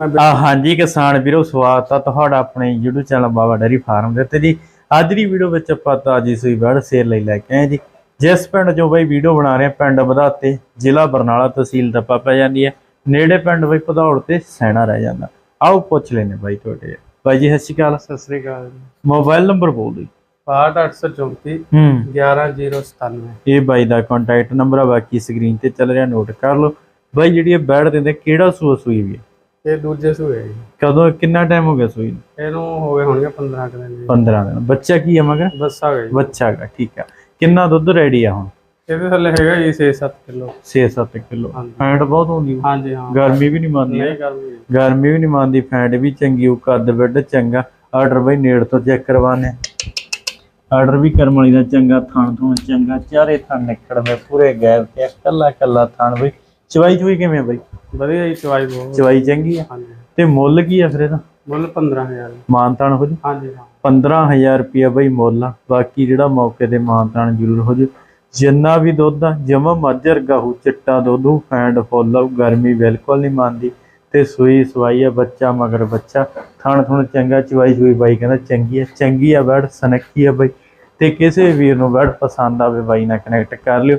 ਆ ਹਾਂਜੀ ਕਿਸਾਨ ਵੀਰੋ ਸਵਾਗਤ ਆ ਤੁਹਾਡਾ ਆਪਣੇ YouTube channel Baba dairy farm ਦੇ ਉੱਤੇ ਜੀ। ਅੱਜ ਦੀ ਵੀਡੀਓ ਵਿੱਚ ਆਪਾਂ ਤਾਜੀ ਸੂਈ ਬੜ ਸੇਲ ਲਈ ਲੈ ਕੇ ਆਏ ਜੀ। ਜਿਸ ਪਿੰਡ ਜੋ ਬਈ ਵੀਡੀਓ ਬਣਾ ਰਹੇ ਪਿੰਡ ਵਧਾਤੇ ਜ਼ਿਲ੍ਹਾ ਬਰਨਾਲਾ ਤਹਿਸੀਲ ਦੱਪਾ ਪੈ ਜਾਂਦੀ ਹੈ। ਨੇੜੇ ਪਿੰਡ ਬਈ ਭਦੌੜ ਤੇ ਸੈਣਾ ਰਹਿ ਜਾਂਦਾ। ਆਓ ਪੁੱਛ ਲੈਨੇ ਬਾਈ ਤੁਹਾਡੇ। ਬਾਈ ਜੀ ਸਤਿ ਸ਼੍ਰੀ ਅਕਾਲ। ਸਤਿ ਸ੍ਰੀ ਅਕਾਲ ਮੋਬਾਈਲ ਨੰਬਰ ਬੋਲ ਦਿਓ 6834 ਹੂੰ। 11097 ਇਹ ਬਾਈ ਦਾ ਕੰਟੈਕਟ ਨੰਬਰ ਆ ਬਾਕੀ ਸਕਰੀਨ ਤੇ ਚੱਲ ਰਿਹਾ ਨੋਟ ਕਰ ਲਓ। ਬਾਈ ਜਿਹੜੀ ਇਹ ਬੈੜ ਦਿੰਦੇ ਕਿਹੜਾ ਸੂਆ ਸੂਈ ਵੀ ਹੈ? ਇਹ ਦੂਜੇ ਸੂਏ ਜੀ। ਕਦੋਂ ਕਿੰਨਾ ਟਾਈਮ ਹੋ ਗਿਆ ਸੂਈ ਨੂੰ? ਇਹਨੂੰ ਹੋ ਗਏ ਹੋਣਗੇ 15 ਕੁ ਦਿਨ ਜੀ। 15 ਦਿਨ। ਬੱਚਾ ਕੀ ਹੈ ਮਗਰ? ਬਸ ਆ ਗਏ ਜੀ। ਬੱਚਾ ਹੈਗਾ ਠੀਕ ਆ। ਕਿੰਨਾ ਦੁੱਧ ਰੈਡੀ ਆ ਹੁਣ? ਇਹਦੇ ਥੱਲੇ ਹੈਗਾ ਜੀ 6-7 ਕਿਲੋ। 6-7 ਕਿਲੋ। ਹਾਂਜੀ। ਫੈਂਟ ਬਹੁਤ ਹੁੰਦੀ ਹੋਊ। ਹਾਂਜੀ ਹਾਂ। ਗਰਮੀ ਵੀ ਨਹੀਂ ਮੰਨਦੀ। ਨਹੀਂ ਗਰਮੀ ਜੀ। ਗਰਮੀ ਵੀ ਨਹੀਂ ਮੰਨਦੀ ਫੈਂਟ ਵੀ ਚੰਗੀ ਉਹ ਕੱਦ ਵੱਡ ਚੰਗਾ। ਆਰਡਰ ਬਈ ਨੇੜ ਤੋਂ ਚੈੱਕ ਕਰਵਾਣੇ ਆਰਡਰ ਵੀ ਕਰਮ ਵਾਲੀ ਦਾ ਚੰਗਾ ਥਣ ਥਣ ਚੰਗਾ ਚਾਰੇ ਥਣ ਨਿਕੜਵੇਂ ਪੂਰੇ ਗੈਪ ਤੇ ਕੱਲਾ ਕੱਲਾ ਥਣ ਬਈ ਚਵਾਈ ਚੁਈ ਕਿਵੇਂ ਆ ਬਈ? ਵਧੀਆ ਜੀ ਚਵਾਈ ਬਹੁਤ ਚਵਾਈ ਚੰਗੀ ਆ? ਹਾਂਜੀ। ਤੇ ਮੁੱਲ ਕੀ ਆ ਫਿਰ ਇਹਦਾ? ਮੁੱਲ 15000 ਮਾਨਤਾਨ ਹੋ ਜੂ? ਹਾਂਜੀ ਹਾਂ। 15000 ਰੁਪਿਆ ਬਈ ਮੁੱਲ ਆ। ਬਾਕੀ ਜਿਹੜਾ ਮੌਕੇ ਤੇ ਮਾਨਤਾਨ ਜ਼ਰੂਰ ਹੋ ਜੂ। ਜਿੰਨਾ ਵੀ ਦੁੱਧ ਆ ਜਮਾ ਮੱਝ ਵਰਗਾ ਹੋ ਚਿੱਟਾ ਦੁੱਧ ਫੈਂਡ ਫੁੱਲ ਗਰਮੀ ਬਿਲਕੁਲ ਨਹੀਂ ਮੰਨਦੀ। ਤੇ ਸੂਈ ਸਵਾਈ ਆ ਬੱਚਾ ਮਗਰ ਬੱਚਾ। ਥਣ ਥਣ ਚੰਗਾ ਚਵਾਈ ਚੁਈ ਬਾਈ ਕਹਿੰਦਾ ਚੰਗੀ ਆ। ਚੰਗੀ ਆ ਬੈਡ ਸਨੱਖੀ ਆ ਬਾਈ। ਤੇ ਕਿਸੇ ਵੀਰ ਨੂੰ ਬੈਡ ਪਸੰਦ ਆਵੇ ਬਾਈ ਨਾਲ ਕਨੈਕਟ ਕਰ ਲਿਓ।